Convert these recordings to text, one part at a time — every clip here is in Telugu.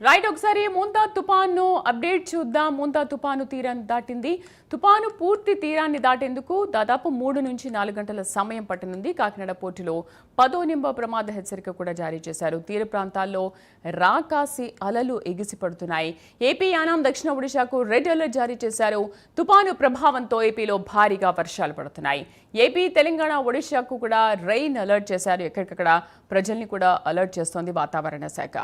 రైట్ ఒకసారి ముంతా తుపాను అప్డేట్ చూద్దాం. ముంతా తుపాను తీరాన్ని దాటింది. తుపాను పూర్తి తీరాన్ని దాటేందుకు దాదాపు మూడు నుంచి నాలుగు గంటల సమయం పట్టనుంది. కాకినాడ పోర్టులో పదో నింబ ప్రమాద హెచ్చరిక కూడా జారీ చేశారు. తీర ప్రాంతాల్లో రాకాసి అలలు ఎగిసిపడుతున్నాయి ఏపీ యానాం దక్షిణ ఒడిశాకు రెడ్ అలర్ట్ జారీ చేశారు. తుపాను ప్రభావంతో ఏపీలో భారీగా వర్షాలు పడుతున్నాయి. ఏపీ తెలంగాణ ఒడిశాకు కూడా రెయిన్ అలర్ట్ చేశారు. ఎక్కడికక్కడ ప్రజల్ని కూడా అలర్ట్ చేస్తోంది వాతావరణ శాఖ.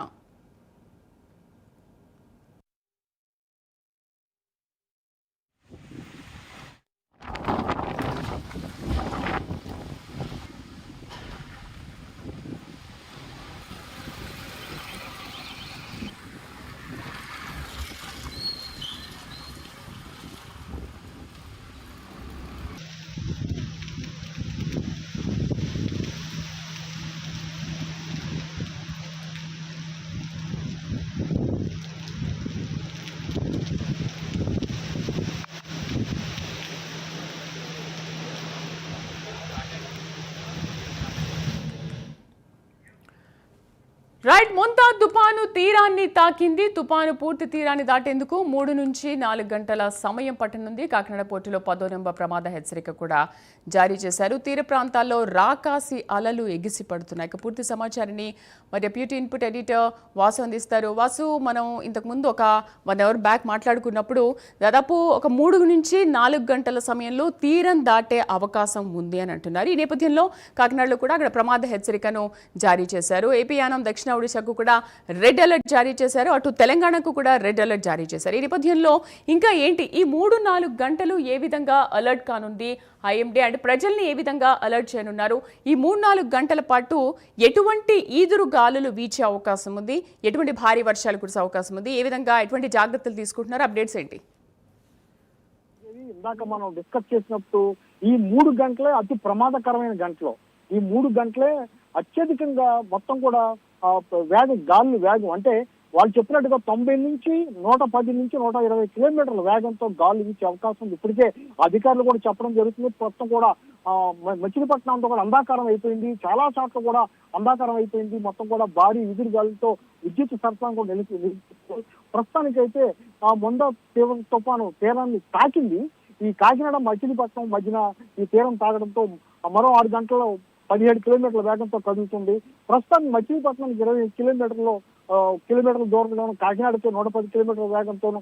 రైట్ ముంతా తుపాను తీరాన్ని తాకింది. తుపాను పూర్తి తీరాన్ని దాటేందుకు మూడు నుంచి నాలుగు గంటల సమయం పట్టనుంది. కాకినాడ పోర్టులో పదో నెంబర్ ప్రమాద హెచ్చరిక కూడా జారీ చేశారు. తీర ప్రాంతాల్లో రాకాసి అలలు ఎగిసి పడుతున్నాయి. పూర్తి సమాచారాన్ని మరి డెప్యూటీ ఇన్పుట్ ఎడిటర్ వాసు అందిస్తారు. వాసు మనం ఇంతకుముందు ఒక వన్ అవర్ బ్యాక్ మాట్లాడుకున్నప్పుడు దాదాపు ఒక మూడు నుంచి నాలుగు గంటల సమయంలో తీరం దాటే అవకాశం ఉంది అని అంటున్నారు. ఈ నేపథ్యంలో కాకినాడలో కూడా అక్కడ ప్రమాద హెచ్చరికను జారీ చేశారు. ఏపీ యానం దక్షిణ ఒడిశాకు కూడా రెడ్ అలర్ట్ జారీ చేశారు. అటు తెలంగాణకు కూడా రెడ్ అలర్ట్ జారీ చేశారు. ఈ నేపథ్యంలో ఇంకా ఏంటి? ఈ మూడు నాలుగు గంటలు ఏ విధంగా అలర్ట్ కానుంది ఐఎండీ? అండ్ ప్రజల్ని ఏ విధంగా అలర్ట్ చేయనున్నారు? ఈ మూడు నాలుగు గంటల పాటు ఎటువంటి ఈదురు గాలులు వీచే అవకాశం ఉంది? ఎటువంటి భారీ వర్షాలు కురిసే అవకాశం ఉంది? ఏ విధంగా ఎటువంటి జాగ్రత్తలు తీసుకుంటున్నారు? అప్డేట్స్ ఏంటి? ఇందాక మనం డిస్కస్ చేసినప్పుడు ఈ మూడు గంటలే అతి ప్రమాదకరమైన గంటలు. ఈ మూడు గంటలే అత్యధికంగా మొత్తం కూడా వేగం గాలి వేగం అంటే వాళ్ళు చెప్పినట్టుగా తొంభై నుంచి నూట పది నుంచి నూట ఇరవై కిలోమీటర్ల వేగంతో గాలి ఇచ్చే అవకాశం ఉంది. ఇప్పటికే అధికారులు కూడా చెప్పడం జరుగుతుంది. మొత్తం కూడా మచిలీపట్నంతో కూడా అంధాకారం అయిపోయింది. చాలా చోట్ల కూడా అంధాకారం అయిపోయింది. మొత్తం కూడా భారీ ఎదురు గాలితో విద్యుత్ సరఫరా కూడా నిలిపి నిలిపి- ప్రస్తుతానికైతే ఆ మొంద తీవ్ర తుఫాను తీరాన్ని తాకింది. ఈ కాకినాడ మచిలీపట్నం మధ్యన ఈ తీరం తాగడంతో మరో ఆరు గంటల్లో పదిహేడు కిలోమీటర్ల వేగంతో కదులుతుంది. ప్రస్తుతం మచిలీపట్నం ఇరవై కిలోమీటర్లు కిలోమీటర్ల దూరంలోను కాకినాడతో నూట పది కిలోమీటర్ల వేగంతోనూ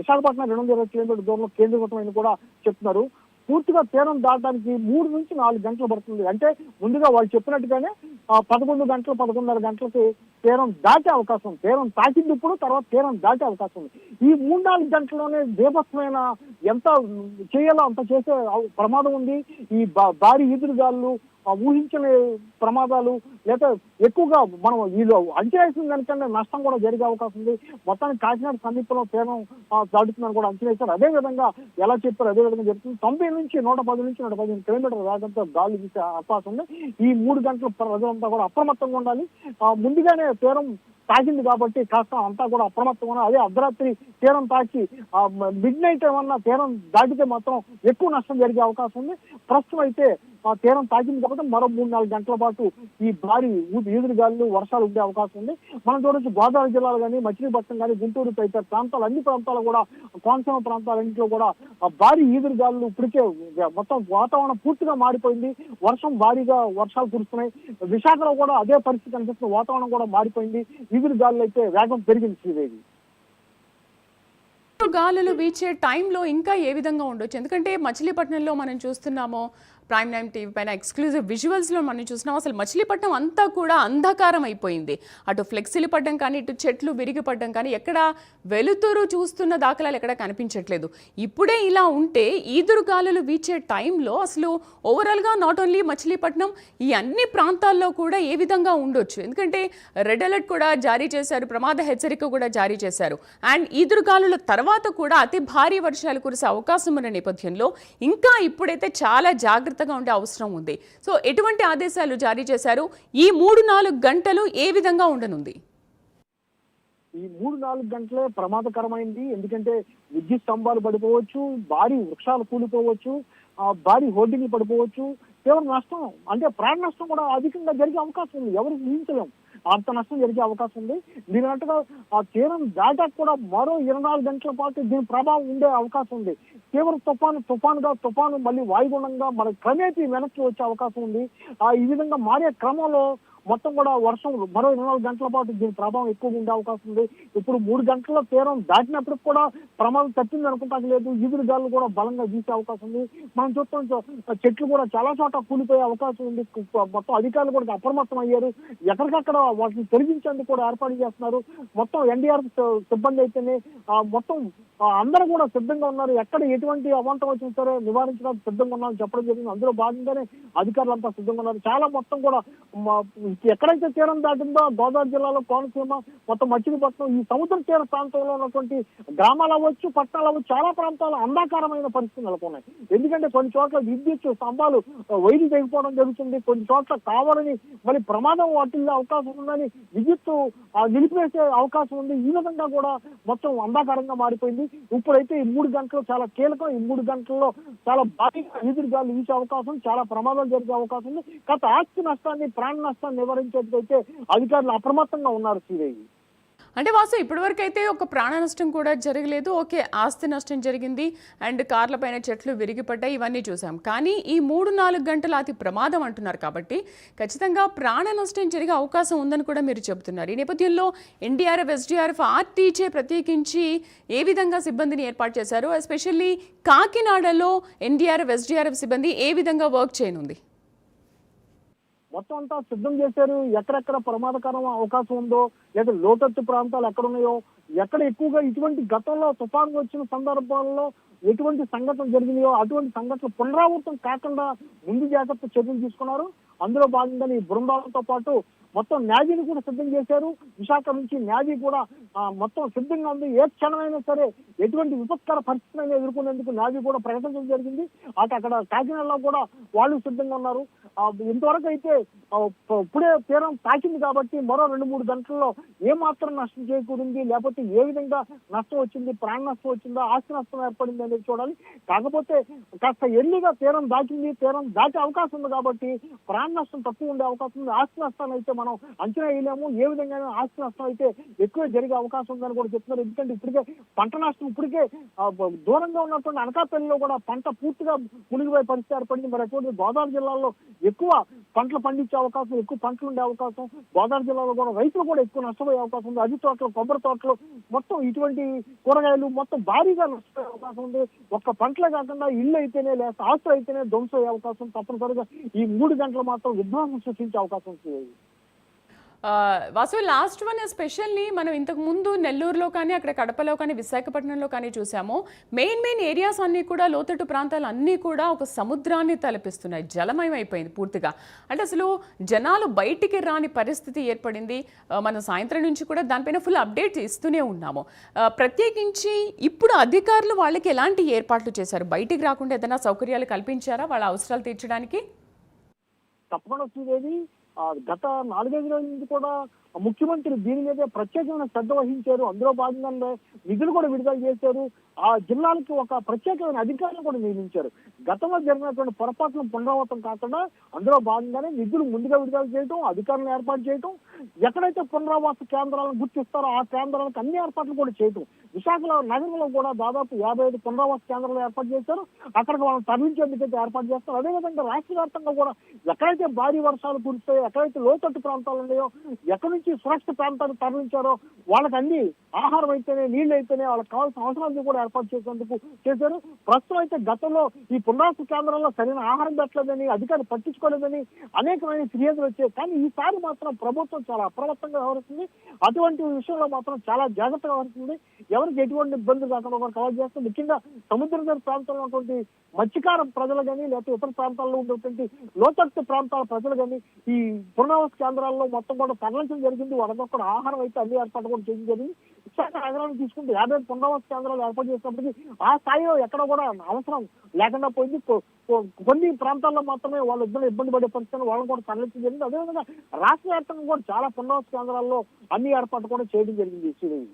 విశాఖపట్నం రెండు వందల ఇరవై కిలోమీటర్ల దూరంలో కేంద్రీకృతమైన కూడా చెప్తున్నారు. పూర్తిగా తీరం దాటడానికి మూడు నుంచి నాలుగు గంటలు పడుతుంది. అంటే ముందుగా వాళ్ళు చెప్పినట్టుగానే పదకొండు గంటలు పదకొండున్నర గంటలకి తీరం దాటే అవకాశం. తీరం తాకింది ఇప్పుడు తర్వాత తీరం దాటే అవకాశం. ఉంది ఈ మూడు నాలుగు గంటల్లోనే బీభత్సమైన ఎంత చేయాలో అంత చేసే ప్రమాదం ఉంది. ఈ భారీ ఈదురుగాళ్ళు ఊహించని ప్రమాదాలు లేదా ఎక్కువగా మనం వీళ్ళు అంచనా వేసిన దానికన్నా నష్టం కూడా జరిగే అవకాశం ఉంది. మొత్తానికి కాకినాడ సమీపంలో తీరం దాటుతుందని కూడా అంచనా వేశారు. అదే విధంగా ఎలా చెప్పారు అదే విధంగా జరుగుతుంది. తొంభై నుంచి నూట పది నుంచి నూట పదిహేను కిలోమీటర్ల వేగంతో గాలి వీసే అవకాశం ఉంది. ఈ మూడు గంటల ప్రజలంతా కూడా అప్రమత్తంగా ఉండాలి. ముందుగానే తీరం తాకింది కాబట్టి కాస్త అంతా కూడా అప్రమత్తం అదే అర్ధరాత్రి తీరం తాకి మిడ్ నైట్ ఏమన్నా తీరం దాటితే మాత్రం ఎక్కువ నష్టం జరిగే అవకాశం ఉంది. ప్రస్తుతం అయితే తీరం తాకింది కాబట్టి మరో మూడు నాలుగు గంటల పాటు ఈ భారీ ఈదురుగాలు ఈదురు వర్షాలు ఉండే అవకాశం ఉంది. మనం చూడొచ్చు గోదావరి జిల్లాలు కానీ మచిలీపట్నం కానీ గుంటూరు తదితర ప్రాంతాలు అన్ని ప్రాంతాలు కూడా కోనసీమ ప్రాంతాలన్నింటిలో కూడా భారీ ఈదురుగాలు ఇప్పటికే మొత్తం వాతావరణం పూర్తిగా మారిపోయింది. వర్షం భారీగా వర్షాలు కురుస్తున్నాయి. విశాఖలో కూడా అదే పరిస్థితి కనిపిస్తుంది. వాతావరణం కూడా మారిపోయింది. ఈదురు గాలులు అయితే వేగం పెరిగింది శ్రీదేవి. గాలులు వీచే టైంలో ఇంకా ఏ విధంగా ఉండొచ్చు? ఎందుకంటే మచిలీపట్నంలో మనం చూస్తున్నాము ప్రైమ్ టైమ్ టీవీ పైన ఎక్స్క్లూజివ్ విజువల్స్లో మనం చూసినాం అసలు మచిలీపట్నం అంతా కూడా అంధకారం అయిపోయింది. అటు ఫ్లెక్సీలు పడ్డం కానీ ఇటు చెట్లు విరిగి పడ్డం కానీ ఎక్కడ వెలుతురు చూస్తున్న దాఖలాలు ఎక్కడ కనిపించట్లేదు. ఇప్పుడే ఇలా ఉంటే ఈదురు గాలులు వీచే టైంలో అసలు ఓవరాల్గా నాట్ ఓన్లీ మచిలీపట్నం ఈ అన్ని ప్రాంతాల్లో కూడా ఏ విధంగా ఉండొచ్చు? ఎందుకంటే రెడ్ అలర్ట్ కూడా జారీ చేశారు ప్రమాద హెచ్చరిక కూడా జారీ చేశారు. అండ్ ఈదురుగాలుల తర్వాత కూడా అతి భారీ వర్షాలు కురిసే అవకాశం ఉన్న నేపథ్యంలో ఇంకా ఇప్పుడైతే చాలా జాగ్రత్తగా ఉండే అవసరం ఉంది. సో ఎటువంటి ఆదేశాలు జారీ చేశారు? ఈ మూడు నాలుగు గంటలు ఏ విధంగా ఉండనుంది? ఈ మూడు నాలుగు గంటలే ప్రమాదకరమైంది. ఎందుకంటే విద్యుత్ స్తంభాలు పడిపోవచ్చు భారీ వృక్షాలు కూలిపోవచ్చు ఆ భారీ హోర్డింగ్లు పడిపోవచ్చు. తీవ్ర నష్టం అంటే ప్రాణ నష్టం కూడా అధికంగా జరిగే అవకాశం ఉంది. ఎవరికి ఊహించలేము అంత నష్టం జరిగే అవకాశం ఉంది. దీని అన్నట్టుగా ఆ తీరం దాటాక కూడా మరో ఇరవై నాలుగు గంటల పాటు దీని ప్రభావం ఉండే అవకాశం ఉంది. తీవ్ర తుఫాను తుఫానుగా తుఫాను మళ్ళీ వాయుగుణంగా మన క్రమేపీ వెనక్కి వచ్చే అవకాశం ఉంది. ఆ ఈ విధంగా మారే క్రమంలో మొత్తం కూడా వర్షం మరో ఇరవై నాలుగు గంటల పాటు దీని ప్రభావం ఎక్కువ ఉండే అవకాశం ఉంది. ఇప్పుడు మూడు గంటల తీరం దాటినప్పుడు కూడా ప్రమాదం తప్పింది అనుకుంటాం లేదు. ఈదురు గాలు కూడా బలంగా వీసే అవకాశం ఉంది. మనం చూస్తాం చెట్లు కూడా చాలా చోట కూలిపోయే అవకాశం ఉంది. మొత్తం అధికారులు కూడా అప్రమత్తం అయ్యారు. ఎక్కడికక్కడ వాటిని తొలగించేందుకు కూడా ఏర్పాటు చేస్తున్నారు. మొత్తం ఎన్డీఆర్ఎఫ్ సిబ్బంది అయితేనే మొత్తం అందరూ కూడా సిద్ధంగా ఉన్నారు. ఎక్కడ ఎటువంటి అవాంతం వచ్చినా సరే నివారించడానికి సిద్ధంగా ఉన్నారని చెప్పడం జరిగింది. అందులో భాగంగానే అధికారులంతా సిద్ధంగా ఉన్నారు. చాలా మొత్తం కూడా ఎక్కడైతే తీరం దాటిందో గోదావరి జిల్లాలో కోనసీమ మొత్తం మచిలీపట్నం ఈ సముద్ర తీర ప్రాంతంలో ఉన్నటువంటి గ్రామాలు అవ్వచ్చు పట్టణాలు అవ్వచ్చు చాలా ప్రాంతాలు అంధాకారమైన పరిస్థితులు నెలకొన్నాయి. ఎందుకంటే కొన్ని చోట్ల విద్యుత్ స్తంభాలు ఆ, వైర్లు తెగిపోవడం జరుగుతుంది. కొన్ని చోట్ల కావాలని మళ్ళీ ప్రమాదం వాటిల్లే అవకాశం ఉందని విద్యుత్ నిలిపివేసే అవకాశం ఉంది. ఈ విధంగా కూడా మొత్తం అంధాకారంగా మారిపోయింది. ఇప్పుడైతే ఈ మూడు గంటలు చాలా కీలకం. ఈ మూడు గంటల్లో చాలా భారీగా ఎదురుగాలు వీసే అవకాశం చాలా ప్రమాదాలు జరిగే అవకాశం ఉంది. గత ఆస్తి నష్టాన్ని ప్రాణ నష్టాన్ని నివారించేందుకైతే అధికారులు అప్రమత్తంగా ఉన్నారు శ్రీదేవి. అంటే వాసు ఇప్పటివరకు అయితే ఒక ప్రాణ నష్టం కూడా జరగలేదు. ఓకే ఆస్తి నష్టం జరిగింది అండ్ కార్ల పైన చెట్లు విరిగిపడ్డాయి ఇవన్నీ చూసాం. కానీ ఈ మూడు నాలుగు గంటలు అతి ప్రమాదం అంటున్నారు కాబట్టి ఖచ్చితంగా ప్రాణ నష్టం జరిగే అవకాశం ఉందని కూడా మీరు చెబుతున్నారు. ఈ నేపథ్యంలో ఎన్డీఆర్ఎఫ్ ఎస్డీఆర్ఎఫ్ ఆర్టీచే ప్రత్యేకించి ఏ విధంగా సిబ్బందిని ఏర్పాటు చేశారు? ఎస్పెషల్లీ కాకినాడలో ఎన్డీఆర్ఎఫ్ ఎస్డీఆర్ఎఫ్ సిబ్బంది ఏ విధంగా వర్క్ చేయనుంది? మొత్తం అంతా సిద్ధం చేశారు. ఎక్కడెక్కడ ప్రమాదకరం అవకాశం ఉందో లేదా లోతట్టు ప్రాంతాలు ఎక్కడ ఉన్నాయో ఎక్కడ ఎక్కువగా ఇటువంటి గతంలో తుఫాను వచ్చిన సందర్భాల్లో ఎటువంటి సంఘటన జరిగినాయో అటువంటి సంఘటనలు పునరావృతం కాకుండా ముందు జాగ్రత్త చర్యలు తీసుకున్నారు. అందులో భాగంగా ఈ బృందాలతో పాటు మొత్తం న్యాజీని కూడా సిద్ధం చేశారు. విశాఖ నుంచి న్యాజీ కూడా మొత్తం సిద్ధంగా ఉంది. ఏ క్షణమైనా సరే ఎటువంటి విపత్కర పరిస్థితులను ఎదుర్కొనేందుకు న్యాజీ కూడా ప్రకటించడం జరిగింది. అటు అక్కడ కాకినాడలో కూడా వాళ్ళు సిద్ధంగా ఉన్నారు. ఇంతవరకు అయితే ఇప్పుడే తీరం తాకింది కాబట్టి మరో రెండు మూడు గంటల్లో ఏమాత్రం నష్టం చేకూరింది లేకపోతే ఏ విధంగా నష్టం వచ్చింది ప్రాణ నష్టం వచ్చిందా ఆస్తి నష్టం ఏర్పడింది అనేది చూడాలి. కాకపోతే కాస్త ఎర్లీగా తీరం దాకింది. తీరం దాటే అవకాశం ఉంది కాబట్టి ప్రాణ నష్టం తక్కువ ఉండే అవకాశం ఉంది. ఆస్తి నష్టాన్ని అయితే మనం అంచనా వేయలేము. ఏ విధంగా ఆస్తి నష్టం అయితే ఎక్కువ జరిగే అవకాశం ఉందని కూడా చెప్తున్నారు. ఎందుకంటే ఇప్పటికే పంట నష్టం ఇప్పటికే దూరంగా ఉన్నటువంటి అనకాపల్లిలో కూడా పంట పూర్తిగా మునిగిపోయే పరిస్థితి ఏర్పడింది. మరి అటువంటి గోదావరి జిల్లాలో ఎక్కువ పంటలు పండించే అవకాశం ఎక్కువ పంటలు ఉండే అవకాశం గోదావరి జిల్లాలో కూడా రైతులు కూడా ఎక్కువ నష్టపోయే అవకాశం ఉంది. అది తోటలు కొబ్బరి తోటలు మొత్తం ఇటువంటి కూరగాయలు మొత్తం భారీగా నష్టపోయే అవకాశం ఉంది. ఒక్క పంటలే కాకుండా ఇల్లు అయితేనే లేక ఆస్తులు అయితేనే ధ్వంసం అయ్యే అవకాశం తప్పనిసరిగా ఈ మూడు గంటలు మాత్రం విధ్వంసం సృష్టించే అవకాశం ఉంది. వాసు లాస్ట్ వన్ ఎస్పెషల్లీ మనం ఇంతకు ముందు నెల్లూరులో కానీ అక్కడ కడపలో కానీ విశాఖపట్నంలో కానీ చూసాము. మెయిన్ మెయిన్ ఏరియాస్ అన్నీ కూడా లోతట్టు ప్రాంతాలు అన్నీ కూడా ఒక సముద్రాన్ని తలపిస్తున్నాయి. జలమయం అయిపోయింది పూర్తిగా. అంటే అసలు జనాలు బయటికి రాని పరిస్థితి ఏర్పడింది. మనం సాయంత్రం నుంచి కూడా దానిపైన ఫుల్ అప్డేట్ ఇస్తూనే ఉన్నాము. ప్రత్యేకించి ఇప్పుడు అధికారులు వాళ్ళకి ఎలాంటి ఏర్పాట్లు చేశారు? బయటికి రాకుండా ఏదైనా సౌకర్యాలు కల్పించారా? వాళ్ళ అవసరాలు తీర్చడానికి? తప్పకుండా వచ్చేది గత నాలుగైదు రోజుల నుంచి కూడా ముఖ్యమంత్రి దీని మీద ప్రత్యేకమైన శ్రద్ధ వహించారు. అందులో భాగంగా నిధులు కూడా విడుదల చేశారు. ఆ జిల్లాలకు ఒక ప్రత్యేకమైన అధికారులు కూడా నియమించారు. గతంలో జరిగినటువంటి పొరపాట్లను పునరావృతం కాకుండా అందులో భాగంగానే నిధులు ముందుగా విడుదల చేయడం అధికారులను ఏర్పాటు చేయడం ఎక్కడైతే పునరావాస కేంద్రాలను గుర్తిస్తారో ఆ కేంద్రాలకు అన్ని ఏర్పాట్లు కూడా చేయటం. విశాఖలో నగరంలో కూడా దాదాపు యాభై ఐదు పునరావాస కేంద్రాలు ఏర్పాటు చేశారు. అక్కడికి వాళ్ళని తరలించేందుకైతే ఏర్పాటు చేస్తారు. అదేవిధంగా రాష్ట్ర వ్యాప్తంగా కూడా ఎక్కడైతే భారీ వర్షాలు కురుస్తాయో ఎక్కడైతే లోతట్టు ప్రాంతాలు ఉన్నాయో ఎక్కడి నుంచి సురక్షిత ప్రాంతానికి తరలించారో వాళ్ళకి అన్ని ఆహారం అయితేనే నీళ్ళు అయితేనే వాళ్ళకి కావాల్సిన అవసరాలను కూడా ఏర్పాటు చేసేందుకు చేశారు. ప్రస్తుతం అయితే గతంలో ఈ పునరావాస కేంద్రంలో సరైన ఆహారం పెట్టలేదని అధికారులు పట్టించుకోలేదని అనేకమైన ఫిర్యాదులు వచ్చాయి. కానీ ఈసారి మాత్రం ప్రభుత్వం చాలా అప్రమత్తంగా వ్యవహరిస్తుంది. అటువంటి విషయంలో మాత్రం చాలా జాగ్రత్తగా వ్యవహరిస్తుంది. ఎవరికి ఎటువంటి ఇబ్బంది కాకుండా కూడా కవర్ చేస్తుంది. ముఖ్యంగా సముద్ర తీర ప్రాంతంలో ఉన్నటువంటి మత్స్యకార ప్రజలు కానీ లేకపోతే ఇతర ప్రాంతాల్లో ఉన్నటువంటి లోతట్టు ప్రాంతాల ప్రజలు కానీ ఈ పునరావాస కేంద్రాల్లో మొత్తం కూడా తరలించడం జరిగింది వాళ్ళకి కూడా ఆహారం అయితే అన్ని ఏర్పాటు కూడా చేయడం జరిగింది విశాఖ నగరాన్ని తీసుకుంటే యాభై పునరావాస కేంద్రాలు ఏర్పాటు చేసినప్పటికీ ఆ స్థాయిలో ఎక్కడ కూడా అవసరం లేకుండా పోయింది. కొన్ని ప్రాంతాల్లో మాత్రమే వాళ్ళు ఇద్దరు ఇబ్బంది పడే పరిస్థితులు వాళ్ళని కూడా తరలించడం జరిగింది. అదేవిధంగా రాష్ట్ర వ్యాప్తంగా కూడా చాలా పునరావాస కేంద్రాల్లో అన్ని ఏర్పాటు కూడా చేయడం జరిగింది శ్రీదేవి